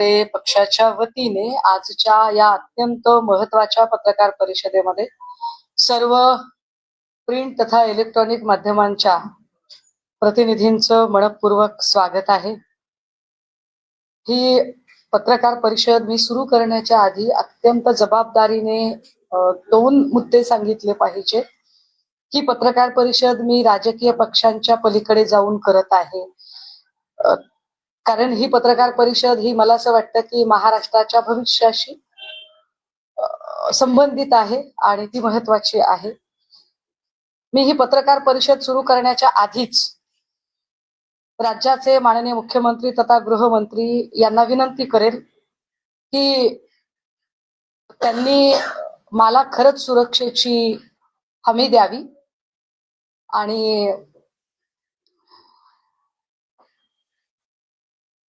ते पक्षाच्या वतीने आजच्या या अत्यंत महत्त्वाच्या पत्रकार परिषदेमध्ये सर्व प्रिंट तथा इलेक्ट्रॉनिक माध्यमांच्या प्रतिनिधींचं मनपूर्वक स्वागत आहे. ही पत्रकार परिषद मी सुरू करण्याच्या आधी अत्यंत जबाबदारीने दोन मुद्दे सांगितले पाहिजे. की पत्रकार परिषद मी राजकीय पक्षांच्या पलीकडे जाऊन करत आहे. कारण ही पत्रकार परिषद ही मला असं वाटतं की महाराष्ट्राच्या भविष्याशी संबंधित आहे आणि ती महत्वाची आहे. मी ही पत्रकार परिषद सुरू करण्याच्या आधीच राज्याचे माननीय मुख्यमंत्री तथा गृहमंत्री यांना विनंती करेल की त्यांनी मला खरंच सुरक्षेची हमी द्यावी आणि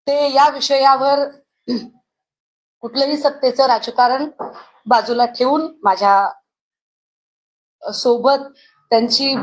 ते या विषयावर कुठलंही सत्तेचं राजकारण बाजूला ठेवून माझ्या सोबत त्यांची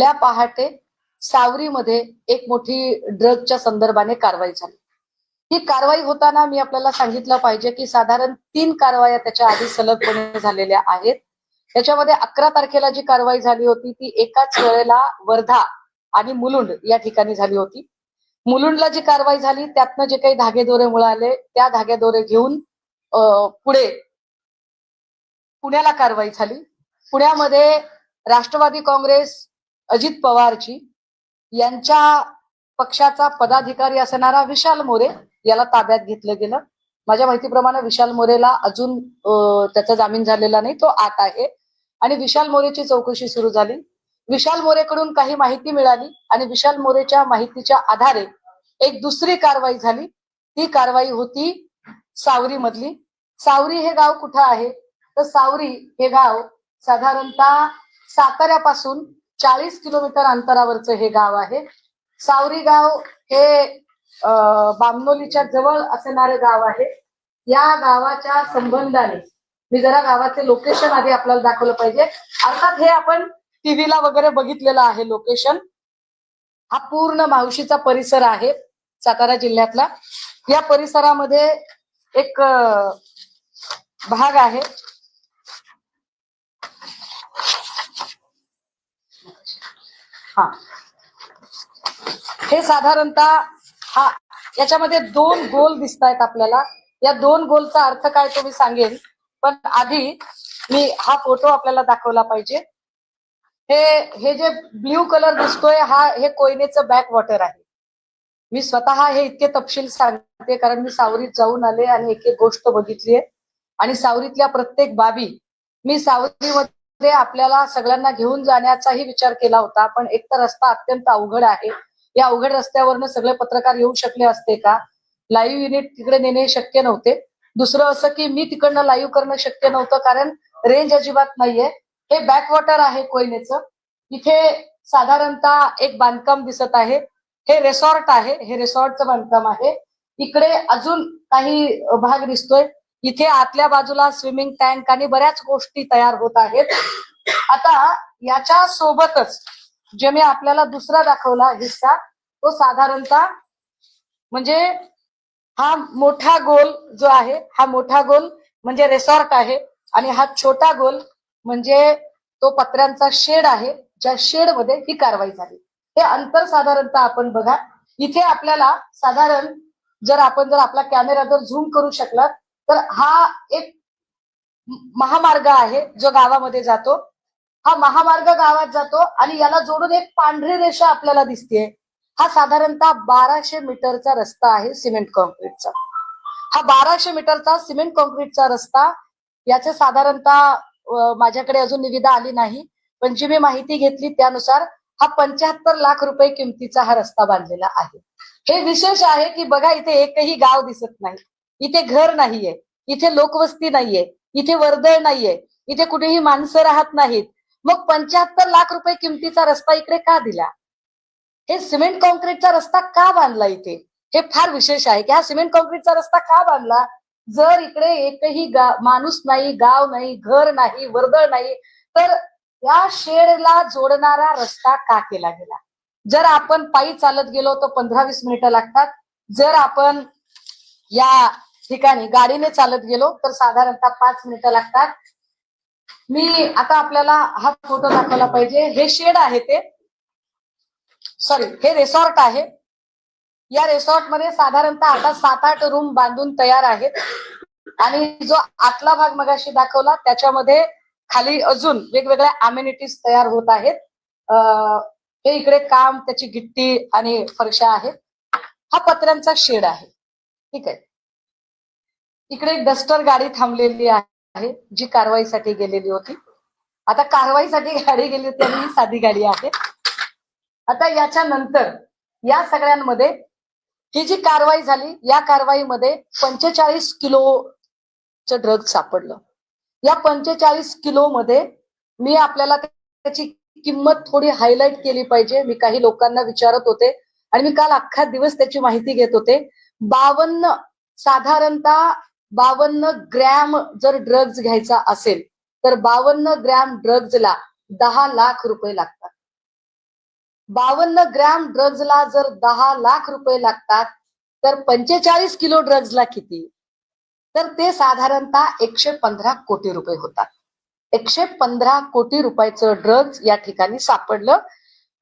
आपल्या पहाटे सावरीमध्ये एक मोठी ड्रगच्या संदर्भाने कारवाई झाली. ही कारवाई होताना मी आपल्याला सांगितलं पाहिजे की साधारण तीन कारवाया त्याच्या आधी सलगपणे झालेल्या आहेत. त्याच्यामध्ये अकरा तारखेला जी कारवाई झाली होती ती एकाच वेळेला वर्धा आणि मुलुंड या ठिकाणी झाली होती. मुलुंडला जी कारवाई झाली त्यातनं जे काही धागेदोरे मिळाले त्या धागेदोरे घेऊन पुढे पुण्याला कारवाई झाली. पुण्यामध्ये राष्ट्रवादी काँग्रेस अजित पवारची यांच्या पक्षाचा पदाधिकारी असणारा विशाल मोरे याला ताब्यात घेतलं गेलं. माझ्या माहितीप्रमाणे विशाल मोरेला अजून त्याचा जामीन झालेला नाही तो आत आहे. आणि विशाल मोरेची चौकशी सुरू झाली. विशाल मोरेकडून काही माहिती मिळाली आणि विशाल मोरेच्या माहितीच्या आधारे एक दुसरी कारवाई झाली. ती कारवाई होती सावरी मधली सावरी हे गाव कुठं आहे? तर सावरी हे गाव साधारणतः साताऱ्यापासून चाळीस किलोमीटर अंतरावरचं हे गाव आहे. सावरी गाव हे बामनोलीच्या जवळ असणारे गाव आहे. या गावाच्या संबंधाने मी जरा गावाचे लोकेशन आधी आपल्याला दाखवलं पाहिजे. अर्थात हे आपण टीव्हीला वगैरे बघितलेलं आहे लोकेशन हा पूर्ण मावशीचा परिसर आहे सातारा जिल्ह्यातला. या परिसरामध्ये एक भाग आहे. हा. हे साधारणतः हा याच्यामध्ये दोन गोल दिसत आहेत आपल्याला. या दोन गोलचा अर्थ काय तो मी सांगेन. पण आधी मी हा फोटो आपल्याला दाखवला पाहिजे. हे हे जे ब्ल्यू कलर दिसतोय हा हे कोयनेचं बॅक वॉटर आहे. मी स्वतः हे इतके तपशील सांगते कारण मी सावरीत जाऊन आले आणि एक एक गोष्ट बघितली आहे आणि सावरीतल्या प्रत्येक बाबी मी सावरीमध्ये आपल्याला सगळ्यांना घेऊन जाण्याचाही विचार केला होता पण एक तर रस्ता अत्यंत अवघड आहे. या अवघड रस्त्यावरनं सगळे पत्रकार येऊ शकले असते का? लाईव्ह युनिट तिकडे नेणे शक्य नव्हते. दुसरं असं की मी तिकडनं लाईव्ह करणं शक्य नव्हतं कारण रेंज अजिबात नाहीये. हे बॅकवॉटर आहे कोयनेचं. इथे साधारणतः एक बांधकाम दिसत आहे. हे रेसॉर्ट आहे. हे रेसॉर्टचं बांधकाम आहे. इकडे अजून काही भाग दिसतोय. इथे आतल्या बाजूला स्विमिंग टँक आणि बऱ्याच गोष्टी तयार होत आहेत. आता याच्या सोबतच जे मी आपल्याला दुसरा दाखवला हिस्सा तो साधारणतः म्हणजे हा मोठा गोल जो आहे हा मोठा गोल म्हणजे रेसॉर्ट आहे आणि हा छोटा गोल म्हणजे तो पत्र्यांचा शेड आहे ज्या शेडमध्ये ही कारवाई झाली. हे अंतर साधारणतः आपण बघा. इथे आपल्याला साधारण जर आपण जर आपला कॅमेरा जर झूम करू शकला तर हा एक महामार्ग आहे जो गावामध्ये जातो. हा महामार्ग गावात जातो आणि याला जोडून एक पांढरी रेषा आपल्याला दिसते हा साधारणतः बाराशे मीटरचा रस्ता आहे सिमेंट कॉन्क्रीटचा हा बाराशे मीटरचा सिमेंट कॉन्क्रीटचा रस्ता याचे साधारणतः माझ्याकडे अजून निविदा आली नाही पण जी मी माहिती घेतली त्यानुसार हा पंच्याहत्तर लाख रुपये किमतीचा हा रस्ता बांधलेला आहे. हे विशेष आहे की बघा इथे एकही गाव दिसत नाही. इथे घर नाहीये इथे लोकवस्ती नाहीये इथे वर्दळ नाहीये इथे कुठेही माणसं राहत नाहीत. मग पंच्याहत्तर लाख रुपये किमतीचा रस्ता इकडे का दिला? हे सिमेंट कॉन्क्रीटचा रस्ता का बांधला इथे? हे फार विशेष आहे की हा सिमेंट कॉन्क्रीटचा रस्ता का बांधला? जर इकडे एकही गा माणूस नाही गाव नाही घर नाही वर्दळ नाही तर या शेडला जोडणारा रस्ता का केला गेला? जर आपण पायी चालत गेलो तर पंधरा वीस मिनिटं लागतात. जर आपण या ठिकाणी गाडीने चालत गेलो तर साधारणतः पाच मिनिटं लागतात. मी आता आपल्याला हा फोटो दाखवला पाहिजे. हे शेड आहे ते. सॉरी हे रेसॉर्ट आहे. या रेसॉर्टमध्ये साधारणतः आता सात आठ रूम बांधून तयार आहेत. आणि जो आतला भाग मगाशी दाखवला त्याच्यामध्ये खाली अजून वेगवेगळ्या अम्युनिटीज तयार होत आहेत. हे इकडे काम त्याची गिट्टी आणि फरशा आहेत. हा पत्र्यांचा शेड आहे. ठीक आहे. इकडे एक डस्टर गाडी थांबलेली आहे जी कारवाईसाठी गेलेली होती. आता कारवाईसाठी गाडी गेली होती आणि ही साधी गाडी आहे. आता याच्या नंतर या सगळ्यांमध्ये ही जी कारवाई झाली या कारवाईमध्ये पंचेचाळीस किलोचं ड्रग सापडलं. या पंचेचाळीस किलो मध्ये मी आपल्याला त्याची किंमत थोडी हायलाईट केली पाहिजे. मी काही लोकांना विचारत होते आणि मी काल अख्खा दिवस त्याची माहिती घेत होते. बावन्न साधारणतः बावन्न ग्रॅम जर ड्रग्ज घ्यायचा असेल तर बावन्न ग्रॅम ड्रग्जला दहा लाख रुपये लागतात. बावन्न ग्रॅम ड्रग्जला जर दहा लाख रुपये लागतात तर पंचेचाळीस किलो ड्रग्जला किती? तर ते साधारणतः एकशे पंधरा कोटी रुपये होतात. एकशे पंधरा कोटी रुपयाचं ड्रग्ज या ठिकाणी सापडलं.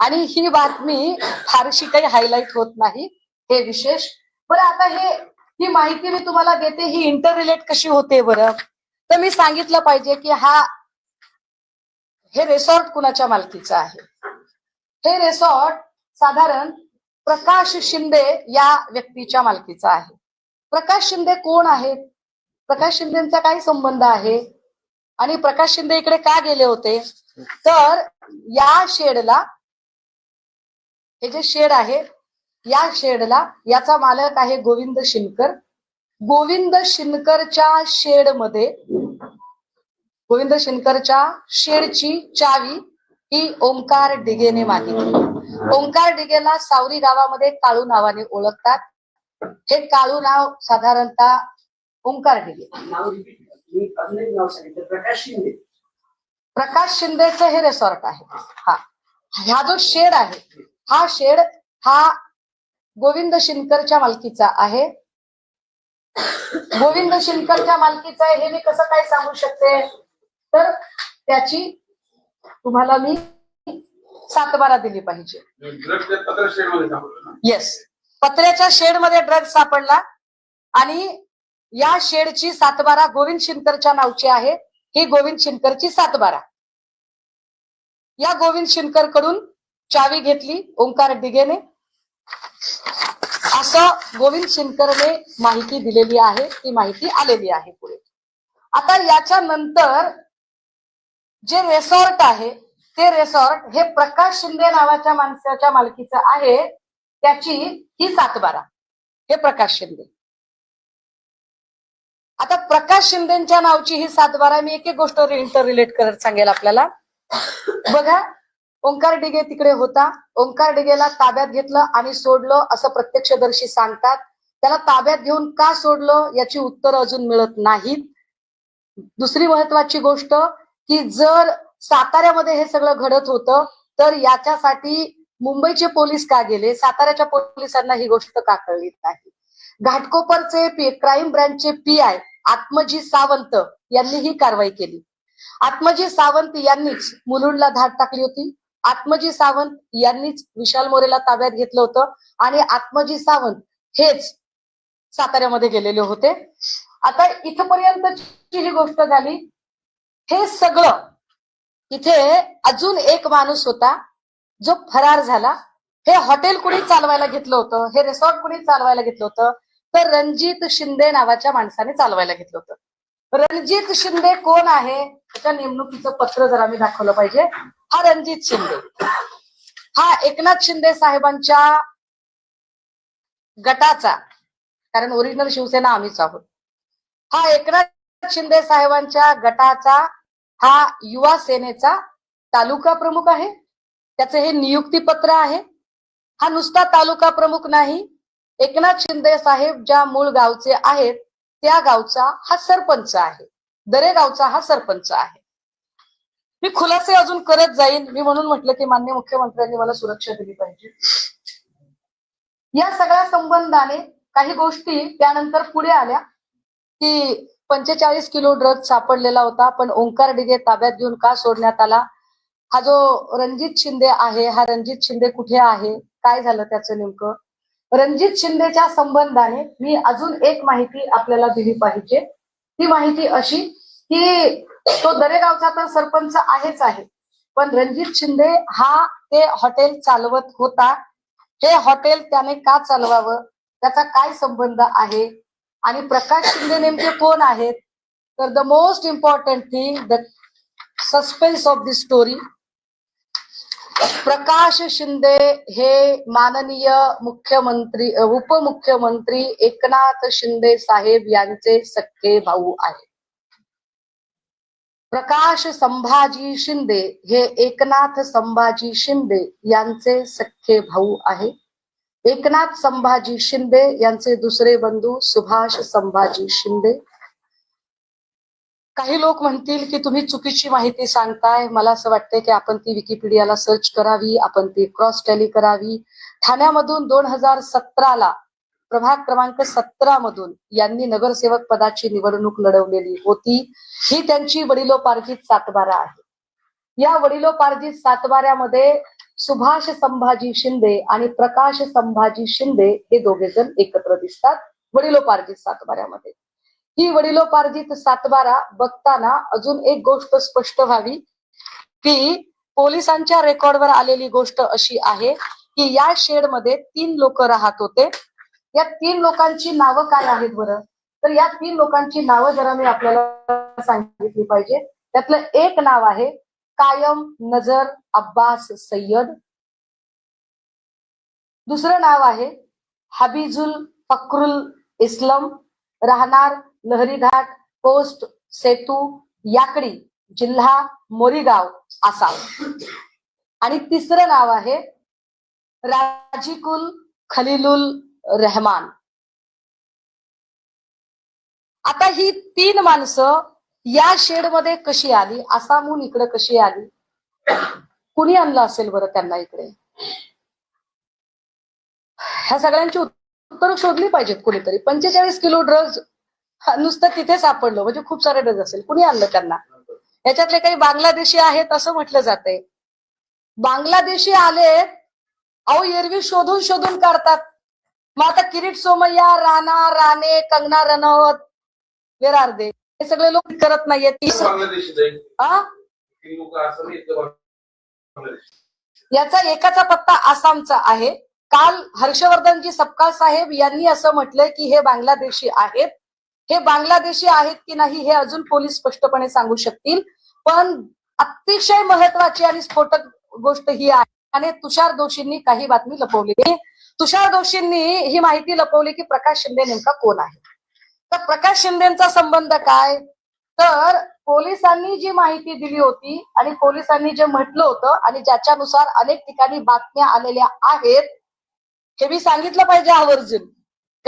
आणि ही बातमी फारशी काही हायलाईट होत नाही. हे विशेष. बरं आता हे ही माहिती मी तुम्हाला देते ही इंटर रिलेट कशी होते बरं? तर मी सांगितलं पाहिजे की हा हे रेसॉर्ट कुणाच्या मालकीचं आहे? हे रेसॉर्ट साधारण प्रकाश शिंदे या व्यक्तीच्या मालकीचा आहे. प्रकाश शिंदे कोण आहेत प्रकाश शिंदेचा काय संबंध आहे? आणि प्रकाश शिंदे इकडे का गेले होते? तर या शेडला हे जे शेड आहे या शेडला याचा मालक आहे गोविंद शिनकर. गोविंद शिनकरच्या शेडमध्ये गोविंद शिनकरच्या शेडची चावी ही ओंकार डिगेने मागितली. ओंकार डिगेला सावरी गावामध्ये काळू नावाने ओळखतात. हे काळू नाव साधारणतः ओंकार डिगे. प्रकाश शिंदे. प्रकाश शिंदेचं हे रिसॉर्ट आहे. हा. हा जो शेड आहे हा शेड हा गोविंद शिनकरच्या मालकीचा आहे. गोविंद शिनकरच्या मालकीचा आहे हे मी कसं काय सांगू शकते? तर त्याची तुम्हाला मी सातबारा दिली पाहिजे. शेडमध्ये येस पत्र्याच्या शेडमध्ये ड्रग सापडला आणि या शेडची सातबारा गोविंद शिनकरच्या नावची आहे. ही गोविंद शिनकरची सातबारा. या गोविंद शिनकरकडून चावी घेतली ओंकार डिगेने असं गोविंद शिंकरने माहिती दिलेली आहे. ती माहिती आलेली आहे पुढे. आता याच्या नंतर जे रेसॉर्ट आहे ते रेसॉर्ट हे प्रकाश शिंदे नावाच्या माणसाच्या मालकीचं आहे. त्याची ही सातबारा. हे प्रकाश शिंदे. आता प्रकाश शिंदेच्या नावची ही सातबारा मी एक एक गोष्ट इंटर रिलेट करत सांगेल आपल्याला. बघा ओंकार डिगे तिकडे होता. ओंकार डिगेला ताब्यात घेतलं आणि सोडलं असं प्रत्यक्षदर्शी सांगतात. त्याला ताब्यात घेऊन का सोडलं याची उत्तर अजून मिळत नाहीत. दुसरी महत्वाची गोष्ट की जर साताऱ्यामध्ये हे सगळं घडत होतं तर याच्यासाठी मुंबईचे पोलीस का गेले? साताऱ्याच्या पोलिसांना ही गोष्ट का कळली नाही? घाटकोपरचे क्राईम ब्रँचचे पी आय आत्मजी सावंत यांनी ही कारवाई केली. आत्मजी सावंत यांनीच मुलुंडला धाड टाकली होती. आत्मजी सावंत यांनीच विशाल मोरेला ताब्यात घेतलं होतं. आणि आत्मजी सावंत हेच साताऱ्यामध्ये गेलेले होते. आता इथपर्यंतची ही गोष्ट झाली हे सगळं इथे अजून एक माणूस होता जो फरार झाला. हे हॉटेल कुणी चालवायला घेतलं होतं? हे रिसॉर्ट कुणी चालवायला घेतलं होतं? तर रणजित शिंदे नावाच्या माणसाने चालवायला घेतलं होतं. रणजित शिंदे कोण आहे? त्याच्या नेमणुकीचं पत्र जर आम्ही दाखवलं पाहिजे. हा रणजित शिंदे. हा एकनाथ शिंदे साहेबांच्या गटाचा कारण ओरिजिनल शिवसेना आम्हीच आहोत. हा एकनाथ शिंदे साहेबांच्या गटाचा हा युवा सेनेचा तालुका प्रमुख आहे. त्याचं हे नियुक्ती पत्र आहे. हा नुसता तालुका प्रमुख नाही. एकनाथ शिंदे साहेब ज्या मूळ गावचे आहेत त्या गावचा हा सरपंच आहे. दरे गावचा हा सरपंच आहे. मी खुलासे अजून करत जाईन. मी म्हणून म्हटलं की मान्य मुख्यमंत्र्यांनी मला सुरक्षा दिली पाहिजे. या सगळ्या संबंधाने काही गोष्टी त्यानंतर पुढे आल्या की पंचेचाळीस किलो ड्रग सापडलेला होता. पण ओंकार डिगे ताब्यात घेऊन का सोडण्यात आला? हा जो रणजित शिंदे आहे हा रणजित शिंदे कुठे आहे? काय झालं त्याचं नेमकं? रणजित शिंदेच्या संबंधाने मी अजून एक माहिती आपल्याला दिली पाहिजे. ती माहिती अशी की तो दरेगावचा तर सरपंच आहेच आहे. पण रणजित शिंदे हा ते हॉटेल चालवत होता. हे हॉटेल त्याने का चालवावं? त्याचा काय संबंध आहे? आणि प्रकाश शिंदे नेमके कोण आहेत? तर the most important thing the suspense of the story Prakash Shinde हे माननीय मुख्यमंत्री उपमुख्यमंत्री एकनाथ शिंदे साहेब यांचे सख्खे भाऊ आहेत. प्रकाश संभाजी शिंदे हे एकनाथ संभाजी शिंदे यांचे सख्खे भाऊ आहे एकनाथ संभाजी शिंदे यांचे दुसरे बंधू सुभाष संभाजी शिंदे काही लोक म्हणतील की तुम्ही चुकीची माहिती सांगताय. मला असं वाटतंय की आपण ती विकिपीडियाला सर्च करावी आपण ती क्रॉस टॅली करावी. ठाण्यामधून दोन हजार सतराला प्रभाग क्रमांक सतरा मधून यांनी नगरसेवक पदाची निवडणूक लढवलेली होती. ही त्यांची वडिलोपार्जित सातबारा आहे. या वडिलोपार्जित सातबाऱ्यामध्ये सुभाष संभाजी शिंदे आणि प्रकाश संभाजी शिंदे हे दोघे जण एकत्र दिसतात वडिलोपार्जित सातबाऱ्यामध्ये. ही वडिलोपार्जित सातबारा बघताना अजून एक गोष्ट स्पष्ट व्हावी की पोलिसांच्या रेकॉर्डवर आलेली गोष्ट अशी आहे की या शेडमध्ये तीन लोक राहत होते. या तीन लोकांची नावं काय आहेत बरं? तर या तीन लोकांची नावं जरा मी आपल्याला सांगितली पाहिजे. त्यातलं एक नाव आहे कायम नजर अब्बास सय्यद. दुसरं नाव आहे हबीजुल फक्रुल इस्लम. राहणार लहरीघाट पोस्ट सेतू याकडी जिल्हा मोरीगाव आसाम. आणि तिसरं नाव आहे राजिकुल खलीलुल रहमान. आता ही तीन माणसं या शेडमध्ये कशी आली? आसामहून इकडे कशी आली? कुणी आणलं असेल बरं त्यांना इकडे? ह्या सगळ्यांची उत्तर शोधली पाहिजेत कुणीतरी. पंचेचाळीस किलो ड्रग्ज नुसतं तिथे सापडलं. म्हणजे खूप सारे ड्रग्ज असेल. कुणी आणलं त्यांना? याच्यातले काही बांगलादेशी आहेत असं म्हटलं जाते बांगलादेशी आलेत अहो एरवी शोधून शोधून काढतात. मग आता Kirit Somaiya Rana Rane Kangana Ranaut where are they हे सगळे लोक करत नाहीये तीस याचा एकाचा पत्ता आसामचा आहे. काल हर्षवर्धनजी सपकाळ साहेब यांनी असं म्हटलंय की हे बांगलादेशी आहेत. हे बांगलादेशी आहेत की नाही हे अजून पोलीस स्पष्टपणे सांगू शकतील. पण अतिशय महत्वाची आणि स्फोटक गोष्ट ही आहे. आणि तुषार दोषींनी काही बातमी लपवली तुषार दोषींनी ही माहिती लपवली की प्रकाश शिंदे नेमका कोण आहे? तर प्रकाश शिंदेचा संबंध काय? तर पोलिसांनी जी माहिती दिली होती आणि पोलिसांनी जे म्हटलं होतं आणि ज्याच्यानुसार अनेक ठिकाणी बातम्या आलेल्या आहेत हे मी सांगितलं पाहिजे आवर्जून.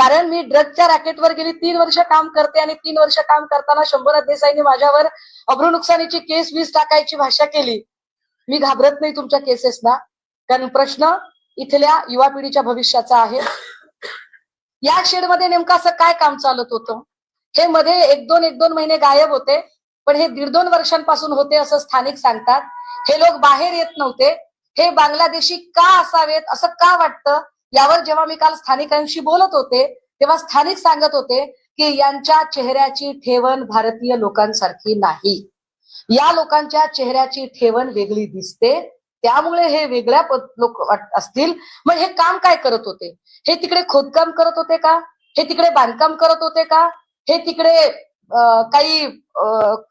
कारण मी ड्रगच्या रॅकेटवर गेली तीन वर्ष काम करते आणि तीन वर्ष काम करताना शंभर देसाईंनी माझ्यावर अब्रू नुकसानीची केस वीस टाकायची भाषा केली. मी घाबरत नाही तुमच्या केसेसना कारण प्रश्न इथल्या युवा पिढीच्या भविष्याचा आहे. या शेडमध्ये नेमकं असं काय काम चालत होतं? हे मध्ये एक दोन एक दोन महिने गायब होते पण हे दीड दोन वर्षांपासून होते असं स्थानिक सांगतात. हे लोक बाहेर येत नव्हते. हे बांगलादेशी का असावेत? असं का वाटतं? यावर जेव्हा मी काल स्थानिकांशी बोलत होते तेव्हा स्थानिक सांगत होते की यांच्या चेहऱ्याची ठेवण भारतीय लोकांसारखी नाही. या लोकांच्या चेहऱ्याची ठेवण वेगळी दिसते त्यामुळे हे वेगळ्या लोक असतील. मग हे काम काय करत होते? हे तिकडे खोदकाम करत होते का? हे तिकडे बांधकाम करत होते का? हे तिकडे काही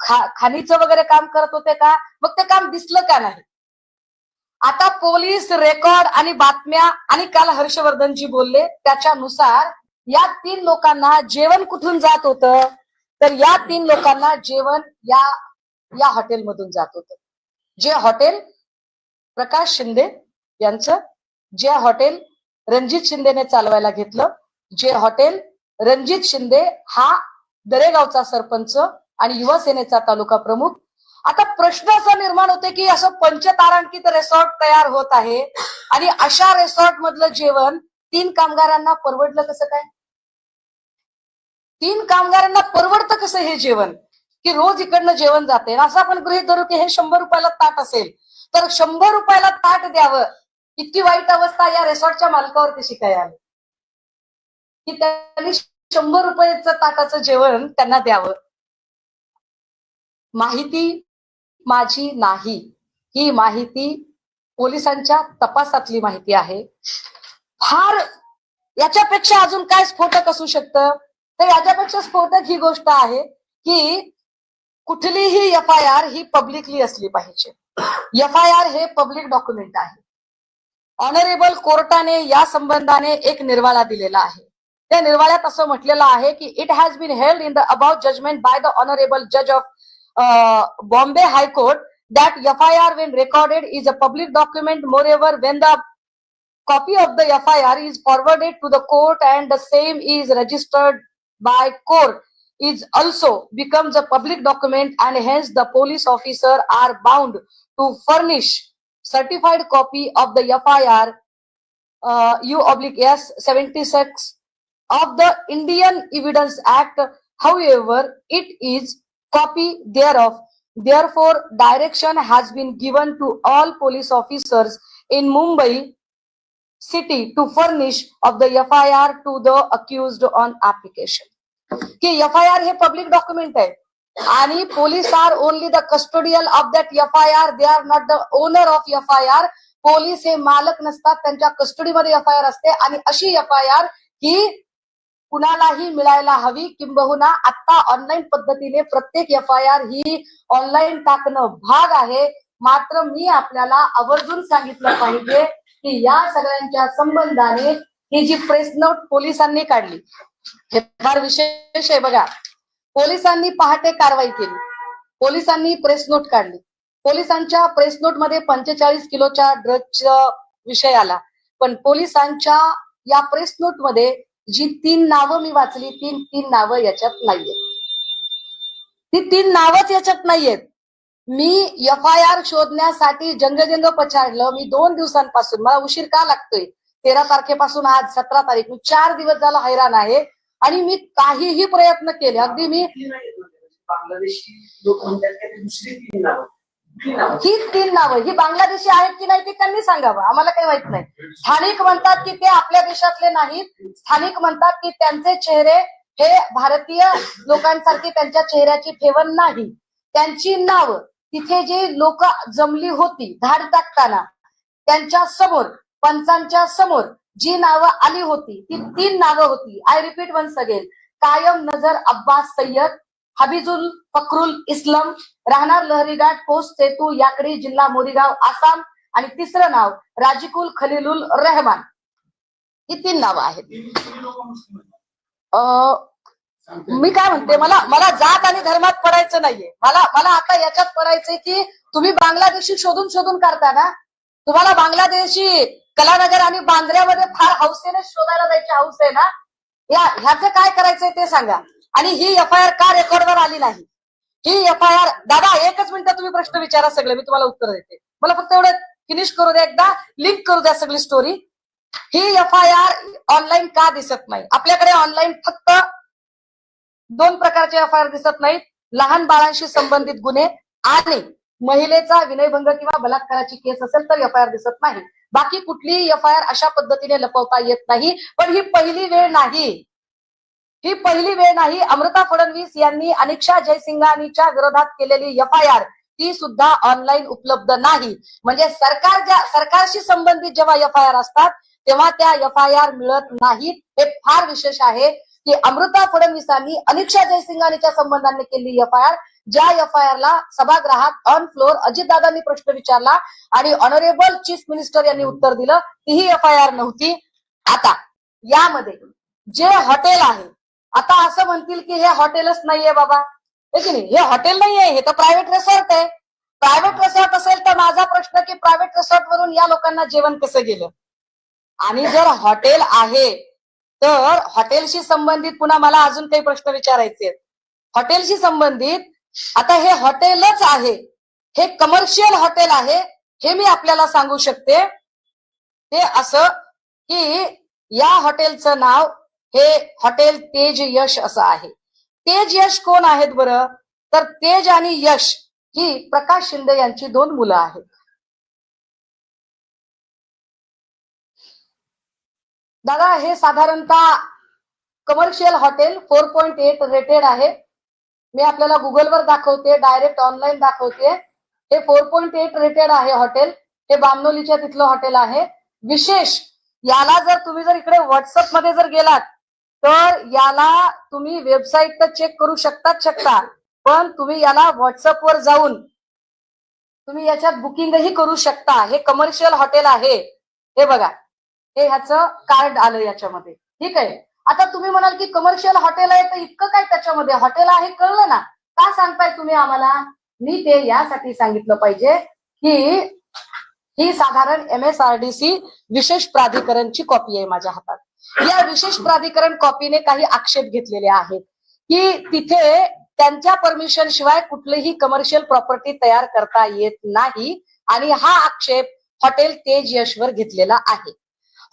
खा खाणीचं वगैरे काम करत होते का? मग ते काम दिसलं का नाही? आता पोलीस रेकॉर्ड आणि बातम्या आणि काल हर्षवर्धन जी बोलले त्याच्यानुसार या तीन लोकांना जेवण कुठून जात होतं? तर या तीन लोकांना जेवण या या हॉटेलमधून जात होतं. जे हॉटेल प्रकाश शिंदे यांचं जे हॉटेल रणजित शिंदेने चालवायला घेतलं जे हॉटेल रणजित शिंदे हा दरेगावचा सरपंच आणि युवा सेनेचा तालुका प्रमुख आता प्रश्न असा निर्माण होते की असं पंचतारांकित रेसॉर्ट तयार होत आहे. आणि अशा रेसॉर्ट मधलं जेवण तीन कामगारांना परवडलं कसं काय? तीन कामगारांना परवडतं कसं हे जेवण? की रोज इकडनं जेवण जाते. असं आपण गृहित धरू की हे शंभर रुपयाला ताट असेल. तर शंभर रुपयाला ताट द्यावं. इतकी वाईट अवस्था या रेसॉर्टच्या मालकावरती शिकायला आली. की त्यांनी शंभर रुपयाचं ताटाचं जेवण त्यांना द्यावं. माहिती माझी नाही. ही माहिती पोलिसांच्या तपासातली माहिती आहे. फार याच्यापेक्षा अजून काय स्फोटक असू शकतं? तर याच्यापेक्षा स्फोटक ही गोष्ट आहे की कुठलीही एफ आय आर ही पब्लिकली असली पाहिजे. एफ आय आर हे पब्लिक डॉक्युमेंट आहे. ऑनरेबल कोर्टाने या संबंधाने एक निर्वाळा दिलेला आहे. त्या निर्वाळ्यात असं म्हटलेलं आहे की it has been held in the about judgment by the honourable जज of Uh, Bombay High Court that FIR when recorded is a public document. Moreover, when the copy of the FIR is forwarded to the court and the same is registered by court is also becomes a public document and hence the police officer are bound to furnish certified copy of the FIR uh, U oblique S 76 of the Indian Evidence Act. However, it is copy thereof Therefore, direction has been given to all police officers in Mumbai city to furnish of the FIR to the accused on application. की F I R हे public document आहे आणि police are only the custodial of that F I R they are not the owner of F I R police हे मालक नसतात त्यांच्या कस्टडीमध्ये F I R असते आणि अशी एफ आय आर ही कुणालाही मिळायला हवी किंबहुना आता ऑनलाईन पद्धतीने प्रत्येक एफ आय आर ही ऑनलाईन टाकणं भाग आहे. मात्र मी आपल्याला आवर्जून सांगितलं पाहिजे की या सगळ्यांच्या संबंधाने ही जी प्रेस नोट पोलिसांनी काढली हे फार विशेष आहे बघा. पोलिसांनी पहाटे कारवाई केली. पोलिसांनी प्रेस नोट काढली. पोलिसांच्या प्रेस नोटमध्ये पंचेचाळीस किलोच्या ड्रगचा विषय आला. पण पोलिसांच्या या प्रेस नोटमध्ये जी तीन नावं मी वाचली तीन तीन नावं याच्यात नाहीयेत. ती तीन नावच याच्यात नाहीयेत. मी एफ आय आर शोधण्यासाठी जंगजंग पछाडलं. मी दोन दिवसांपासून मला उशीर का लागतोय? तेरा तारखेपासून आज सतरा तारीख मी चार दिवस झाला हैराण आहे. आणि मी काहीही प्रयत्न केले. अगदी मी बांगलादेशी लोक म्हणतात दुसरी तीन नावं. ही तीन नावं ही बांगलादेशी आहेत की नाही ते त्यांनी सांगावं. आम्हाला काही माहीत नाही. स्थानिक म्हणतात की ते आपल्या देशातले नाहीत. स्थानिक म्हणतात की त्यांचे चेहरे हे भारतीय लोकांसारखी त्यांच्या चेहऱ्याची ठेवण नाही. त्यांची नाव तिथे जे लोक जमली होती धाड टाकताना त्यांच्यासमोर पंचांच्या समोर जी नावं आली होती ती तीन नावं होती. आय रिपीट वन्स अगेन कायम नजर अब्बास सय्यद हबीजुल फक्रुल इस्लम राहणार लहरीघाट पोस्ट सेतू याकडी जिल्हा मोरीगाव आसाम आणि तिसरं नाव राजिकुल खलीलुल रहमान. ही तीन नावं आहेत. अं, मी काय म्हणते मला मला जात आणि धर्मात पडायचं नाहीये. मला मला आता याच्यात पडायचंय की तुम्ही बांगलादेशी शोधून शोधून करता ना? तुम्हाला बांगलादेशी कलानगर आणि बांद्र्यामध्ये फार हौसेने शोधायला जायची हौस आहे ना? या ह्याचं काय करायचंय ते सांगा. आणि ही एफ आय आर का रेकॉर्डवर आली नाही? ही एफ आय आर दादा एकच मिनिटं तुम्ही प्रश्न विचारा सगळे मी तुम्हाला उत्तर देते. मला फक्त एवढं फिनिश करू द्या एकदा लिंक करू द्या सगळी स्टोरी ही एफ आय आर ऑनलाईन का दिसत नाही? आपल्याकडे ऑनलाईन फक्त दोन प्रकारचे एफ आय आर दिसत नाहीत. लहान बाळांशी संबंधित गुन्हे आणि महिलेचा विनयभंग किंवा बलात्काराची केस असेल तर एफ आय आर दिसत नाही. बाकी कुठलीही एफ आय आर अशा पद्धतीने लपवता येत नाही. पण ही पहिली वेळ नाही. ही पहिली वेळ नाही. अमृता फडणवीस यांनी अनिक्षा जयसिंघानीच्या विरोधात केलेली एफ आय आर ती सुद्धा ऑनलाईन उपलब्ध नाही. म्हणजे सरकार ज्या सरकारशी संबंधित जेव्हा एफ आय आर असतात तेव्हा त्या एफ आय आर मिळत नाहीत. हे फार विशेष आहे की अमृता फडणवीसांनी अनिक्षा जयसिंघानीच्या संबंधाने केलेली एफ आय आर ज्या एफ आय आर ला सभागृहात ऑन फ्लोअर अजितदादांनी प्रश्न विचारला आणि ऑनरेबल चीफ मिनिस्टर यांनी उत्तर दिलं तीही एफ आय आर नव्हती. आता यामध्ये जे हॉटेल आहे आता असं म्हणतील की हे हॉटेलच नाहीये बाबा. हे की नाही? हे हॉटेल नाहीये हे तर प्रायव्हेट रिसॉर्ट आहे. प्रायव्हेट रिसॉर्ट असेल तर माझा प्रश्न की प्रायव्हेट रिसॉर्ट वरून या लोकांना जेवण कसं गेलं? आणि जर हॉटेल आहे तर हॉटेलशी संबंधित पुन्हा मला अजून काही प्रश्न विचारायचे हॉटेलशी संबंधित आता हे हॉटेलच आहे हे कमर्शियल हॉटेल आहे हे मी आपल्याला सांगू शकते. ते असं की या हॉटेलचं नाव हे हॉटेल तेज यश असं आहे. तेज यश कोण आहेत बरं? तर तेज आणि यश ही प्रकाश शिंदे यांची दोन मुलं आहेत. दादा हे साधारणतः commercial hotel four point eight rated आहे. मी आपल्याला गुगलवर दाखवते डायरेक्ट ऑनलाईन दाखवते. हे फोर पॉईंट एट रेटेड आहे हॉटेल हे बामनोलीच्या तिथलं हॉटेल आहे. विशेष याला जर तुम्ही जर इकडे व्हॉट्सअपमध्ये जर गेलात तर याला तुम्ही वेबसाईट तर चेक करू शकताच शकता. पण तुम्ही याला व्हॉट्सअपवर जाऊन तुम्ही याच्यात बुकिंगही करू शकता. हे कमर्शियल हॉटेल आहे. हे बघा. हे ह्याचं कार्ड आलं याच्यामध्ये. ठीक आहे? आता तुम्ही म्हणाल की कमर्शियल हॉटेल आहे तर इतकं काय त्याच्यामध्ये? हॉटेल आहे कळलं ना? का सांगताय तुम्ही आम्हाला? मी ते यासाठी सांगितलं पाहिजे की ही साधारण M S R D C विशेष प्राधिकरणची कॉपी आहे माझ्या हातात. या विशेष प्राधिकरण कॉपीने काही आक्षेप घेतलेले आहेत. की तिथे त्यांच्या परमिशन शिवाय कुठलीही कमर्शियल प्रॉपर्टी तयार करता येत नाही आणि हा आक्षेप हॉटेल तेज यशवर घेतलेला आहे.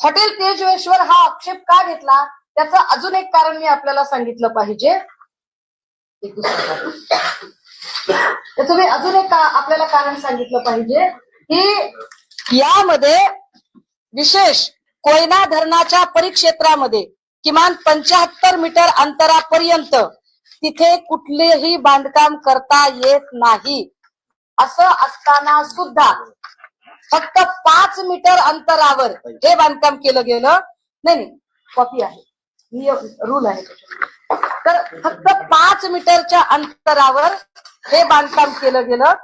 हॉटेल तेज यशवर हा आक्षेप का घेतला? त्याचं अजून एक कारण मी आपल्याला सांगितलं पाहिजे. तुम्ही त्याचं मी अजून एक आपल्याला कारण सांगितलं पाहिजे की यामध्ये विशेष कोयना धरणाच्या परिक्षेत्रामध्ये किमान पंच्याहत्तर मीटर अंतरापर्यंत तिथे कुठलेही बांधकाम करता येत नाही. असं असताना सुद्धा फक्त पाच मीटर अंतरावर हे बांधकाम केलं गेलं. नाही नाही कॉपी आहे. रूल आहे तर फक्त पाच मीटरच्या अंतरावर हे बांधकाम केलं गेलं.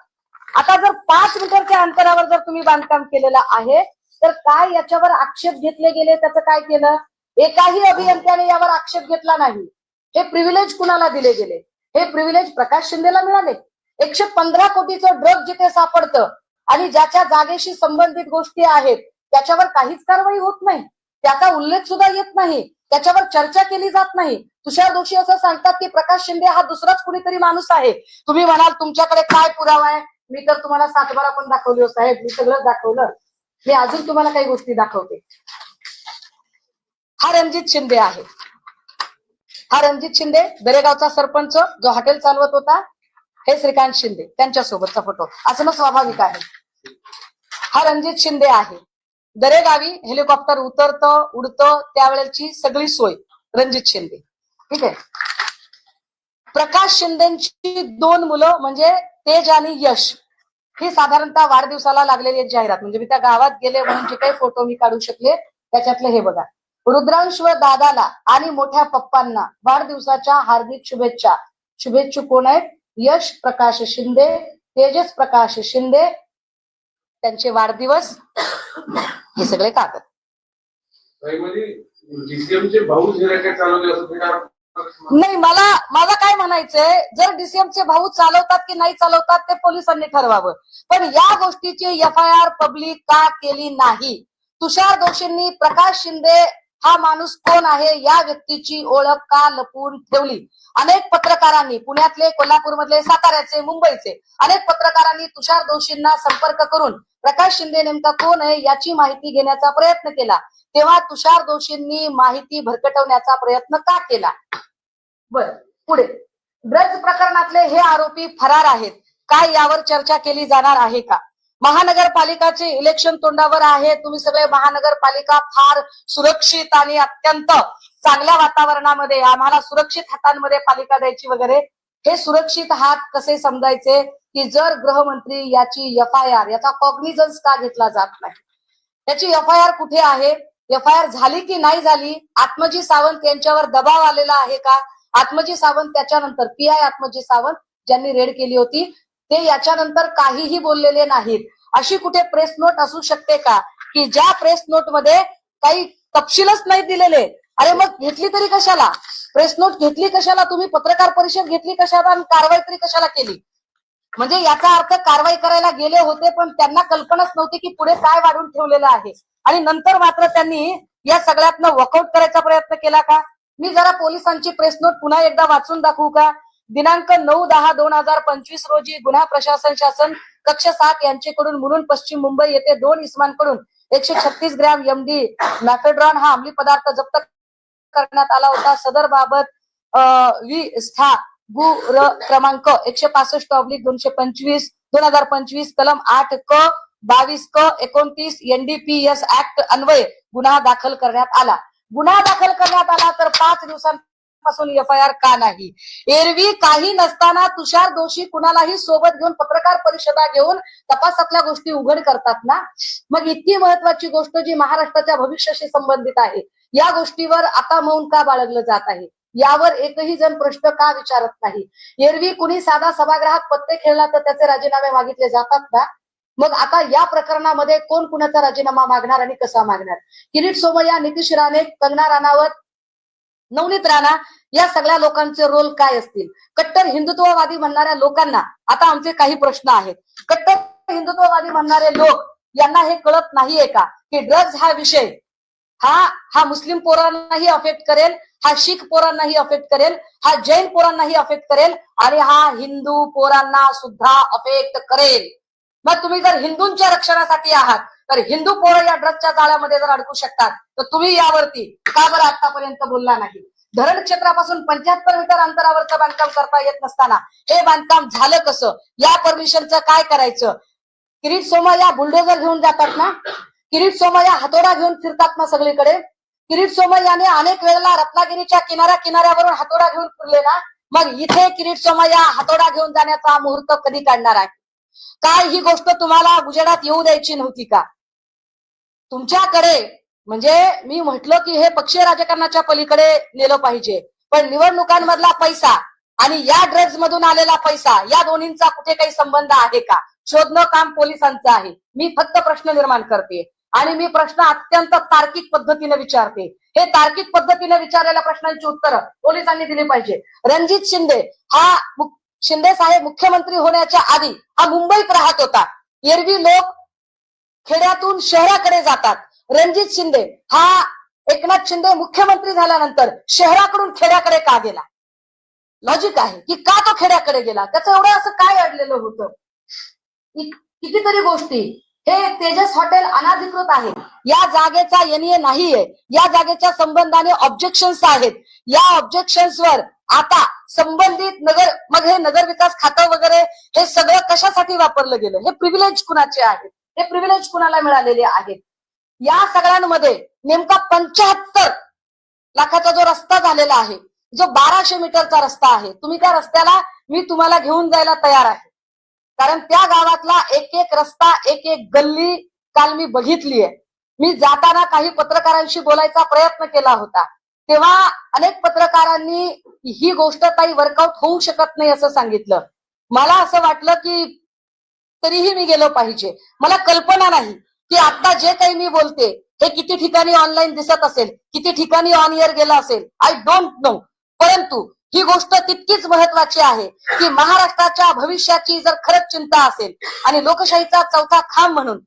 आता जर पाच मीटरच्या अंतरावर जर तुम्ही बांधकाम केलेलं आहे तर काय याच्यावर आक्षेप घेतले गेले? त्याचं काय केलं? एकाही अभियंत्याने यावर आक्षेप घेतला नाही. हे प्रिव्हिलेज कुणाला दिले गेले? हे प्रिव्हिलेज प्रकाश शिंदेला मिळाले. एकशे पंधरा कोटीचं ड्रग जिथे सापडतं आणि ज्याच्या जागेशी संबंधित गोष्टी आहेत त्याच्यावर काहीच कारवाई होत नाही. त्याचा उल्लेख सुद्धा येत नाही. त्याच्यावर चर्चा केली जात नाही. तुषार दोषी असं सांगतात की प्रकाश शिंदे हा दुसराच कुणीतरी माणूस आहे. तुम्ही म्हणाल तुमच्याकडे काय पुरावा आहे? मी तर तुम्हाला सातबारा पण दाखवली साहेब. मी सगळं दाखवलं. मी अजून तुम्हाला काही गोष्टी दाखवते. हा रणजित शिंदे आहे. हा रणजित शिंदे दरेगावचा सरपंच जो हॉटेल चालवत होता हे श्रीकांत शिंदे त्यांच्यासोबतचा फोटो असं स्वाभाविक आहे. हा रणजित शिंदे आहे. दरेगावी हेलिकॉप्टर उतरतं उडतं त्यावेळेची सगळी सोय रणजित शिंदे. ठीक आहे? प्रकाश शिंदेची दोन मुलं म्हणजे तेज आणि यश. ही साधारणतः वाढदिवसाला लागलेली जाहिरात. म्हणजे मी त्या गावात गेले म्हणून जे काही फोटो मी काढू शकले त्याच्यातले हे बघा. रुद्रांश व दादाला आणि मोठ्या पप्पांना वाढदिवसाच्या हार्दिक शुभेच्छा. शुभेच्छू कोण आहेत? यश प्रकाश शिंदे तेजस प्रकाश शिंदे. त्यांचे वाढदिवस. हे सगळे कागद. भाऊ चालवले असं नाही मला मला काय म्हणायचंय जर डीसीएमचे भाऊ चालवतात की नाही चालवतात ते पोलिसांनी ठरवावं. पण या गोष्टीची एफ आय आर पब्लिक का केली नाही? तुषार दोषींनी प्रकाश शिंदे हा माणूस कोण आहे या व्यक्तीची ओळख का लपवून ठेवली? अनेक पत्रकारांनी पुण्यातले कोल्हापूरमधले साताऱ्याचे मुंबईचे अनेक पत्रकारांनी तुषार दोषींना संपर्क करून प्रकाश शिंदे नेमका कोण आहे याची माहिती घेण्याचा प्रयत्न केला. तेव्हा तुषार दोषींनी माहिती भरकटवण्याचा प्रयत्न का केला? बर पुढे. ड्रग्ज प्रकरणातले हे आरोपी फरार आहेत. काय यावर चर्चा केली जाणार आहे का? महानगरपालिकाचे इलेक्शन तोंडावर आहे. तुम्ही सगळे महानगरपालिका फार सुरक्षित आणि अत्यंत चांगल्या वातावरणामध्ये आम्हाला सुरक्षित हातांमध्ये पालिका द्यायची वगैरे. हे सुरक्षित हात कसे समजायचे? की जर गृहमंत्री याची एफ आय आर याचा कॉग्निझन्स का घेतला जात नाही? त्याची एफ आय आर कुठे आहे? एफ आय आर झाली की नाही झाली? आत्मजी सावंत यांच्यावर दबाव आलेला आहे का? आत्मजी सावंत त्याच्यानंतर पी आय आत्मजी सावंत ज्यांनी रेड केली होती ते याच्यानंतर काहीही बोललेले नाहीत. अशी कुठे प्रेस नोट असू शकते का? की ज्या प्रेस नोटमध्ये काही तपशीलच नाही दिलेले. अरे मग घेतली तरी कशाला? प्रेस नोट घेतली कशाला? तुम्ही पत्रकार परिषद घेतली कशाला आणि कारवाई तरी कशाला केली? म्हणजे याचा अर्थ कारवाई करायला गेले होते पण त्यांना कल्पनाच नव्हती की पुढे काय वाढून ठेवलेलं आहे. आणि नंतर मात्र त्यांनी या सगळ्यातनं वॉकआउट करायचा प्रयत्न केला का? मी जरा पोलिसांची प्रेस नोट पुन्हा एकदा वाचून दाखवू का? दिनांक नऊ दहा दोन हजार पंचवीस रोजी गुन्हा प्रशासन शासन कक्ष सात यांच्याकडून म्हणून पश्चिम मुंबई येथे दोन इसमांकडून एकशे छत्तीस ग्रॅम एमडी मॅफेड्रॉन हा अंमली पदार्थ जप्त करण्यात आला होता. सदर बाबत वी स्था गु र क्रमांक एकशे पासष्ट ऑब्लिक दोनशे पंचवीस दोन हजार पंचवीस कलम आठ क बावीस क एकोणतीस एनडीपीएस ऍक्ट अन्वये गुन्हा दाखल करण्यात आला. गुन्हा दाखल करण्यात आला तर पाच दिवसांपासून एफ आय आर का नाही? एरवी काही नसताना तुषार दोषी कुणालाही सोबत घेऊन पत्रकार परिषदा घेऊन तपासातल्या गोष्टी उघड करतात ना? मग इतकी महत्वाची गोष्ट जी महाराष्ट्राच्या भविष्याशी संबंधित आहे या गोष्टीवर आता मौन का बाळगलं जात आहे? यावर एकही जण प्रश्न का विचारत नाही? एरवी कुणी साधा सभागृहात पत्ते खेळला तर त्याचे राजीनामे मागितले जातात ना? मग आता या प्रकरणामध्ये कोण कुणाचा राजीनामा मागणार आणि कसा मागणार? किरीट सोमय्या नितीश राणे कंगना राणावत नवनीत राणा या सगळ्या लोकांचे रोल काय असतील? कट्टर हिंदुत्ववादी म्हणणाऱ्या लोकांना आता आमचे काही प्रश्न आहेत. कट्टर हिंदुत्ववादी म्हणणारे लोक यांना हे कळत नाहीये का की ड्रग्ज हा विषय हा हा मुस्लिम पोरांनाही अफेक्ट करेल हा शीख पोरांनाही अफेक्ट करेल हा जैन पोरांनाही अफेक्ट करेल आणि हा हिंदू पोरांना सुद्धा अफेक्ट करेल. मग तुम्ही जर हिंदूंच्या रक्षणासाठी आहात तर हिंदू पोरं या ड्रगच्या जाळ्यामध्ये जर अडकू शकतात तर तुम्ही यावरती का बरं आतापर्यंत बोलला नाही? धरण क्षेत्रापासून पंच्याहत्तर मीटर अंतरावरचं बांधकाम करता येत नसताना हे बांधकाम झालं कसं? या परमिशनचं काय करायचं? किरीट सोमा या बुलडोजर घेऊन जातात ना? किरीट सोमा या हातोडा घेऊन फिरतात ना सगळीकडे? किरीट सोमा याने अनेक वेळेला रत्नागिरीच्या किनाऱ्या किनाऱ्यावरून हातोडा घेऊन फिरले ना? मग इथे किरीट सोमा या हातोडा घेऊन जाण्याचा मुहूर्त कधी काढणार आहे? काय ही गोष्ट तुम्हाला गुजरात येऊ द्यायची नव्हती का? तुमच्याकडे म्हणजे मी म्हटलं की हे पक्षीय राजकारणाच्या पलीकडे नेलं पाहिजे. पण निवडणुकांमधला पैसा आणि या ड्रग्ज मधून आलेला पैसा या दोन्हींचा कुठे काही संबंध आहे का? शोधणं काम पोलिसांचं आहे. मी फक्त प्रश्न निर्माण करते. आणि मी प्रश्न अत्यंत तार्किक पद्धतीने विचारते. हे तार्किक पद्धतीने विचारलेल्या प्रश्नांची उत्तरं पोलिसांनी दिली पाहिजे. रणजित शिंदे हा शिंदे साहेब मुख्यमंत्री होण्याच्या आधी हा मुंबईत राहत होता. एरवी लोक खेड्यातून शहराकडे जातात. रणजित शिंदे हा एकनाथ शिंदे मुख्यमंत्री झाल्यानंतर शहराकडून खेड्याकडे का गेला? लॉजिक आहे की का तो खेड्याकडे गेला? त्याचं एवढं असं काय अडलेलं होतं? कितीतरी गोष्टी. हे तेजस हॉटेल अनाधिकृत आहे. या जागेचा एनए नाहीये. या जागेच्या संबंधाने ऑब्जेक्शन्स आहेत. या ऑब्जेक्शन्सवर आता संबंधित नगर मग हे नगर विकास खातं वगैरे हे सगळं कशासाठी वापरलं गेलं? हे प्रिव्हिलेज कुणाचे आहेत? हे प्रिव्हिलेज कुणाला मिळालेले आहेत? या सगळ्यांमध्ये नेमका पंच्याहत्तर लाखाचा जो रस्ता झालेला आहे जो बाराशे मीटरचा रस्ता आहे तुम्ही त्या रस्त्याला मी तुम्हाला घेऊन जायला तयार आहे. कारण त्या गावातला एक एक रस्ता एक एक गल्ली काल मी बघितली आहे मी जाताना काही पत्रकारांशी बोलायचा प्रयत्न केला होता. तेव्हा अनेक पत्रकारांनी ही गोष्ट काही वर्कआउट होऊ शकत नाही असं सांगितलं. मला असं वाटलं की तरीही मी गेलो पाहिजे. मला कल्पना नाही की आता जे काही मी बोलते हे किती ठिकाणी ऑनलाईन दिसत असेल किती ठिकाणी ऑन इयर गेलं असेल आय डोंट नो परंतु ही गोष्ट तितकीच महत्वाची आहे की महाराष्ट्राच्या भविष्याची जर खरंच चिंता असेल आणि लोकशाहीचा चौथा खांब म्हणून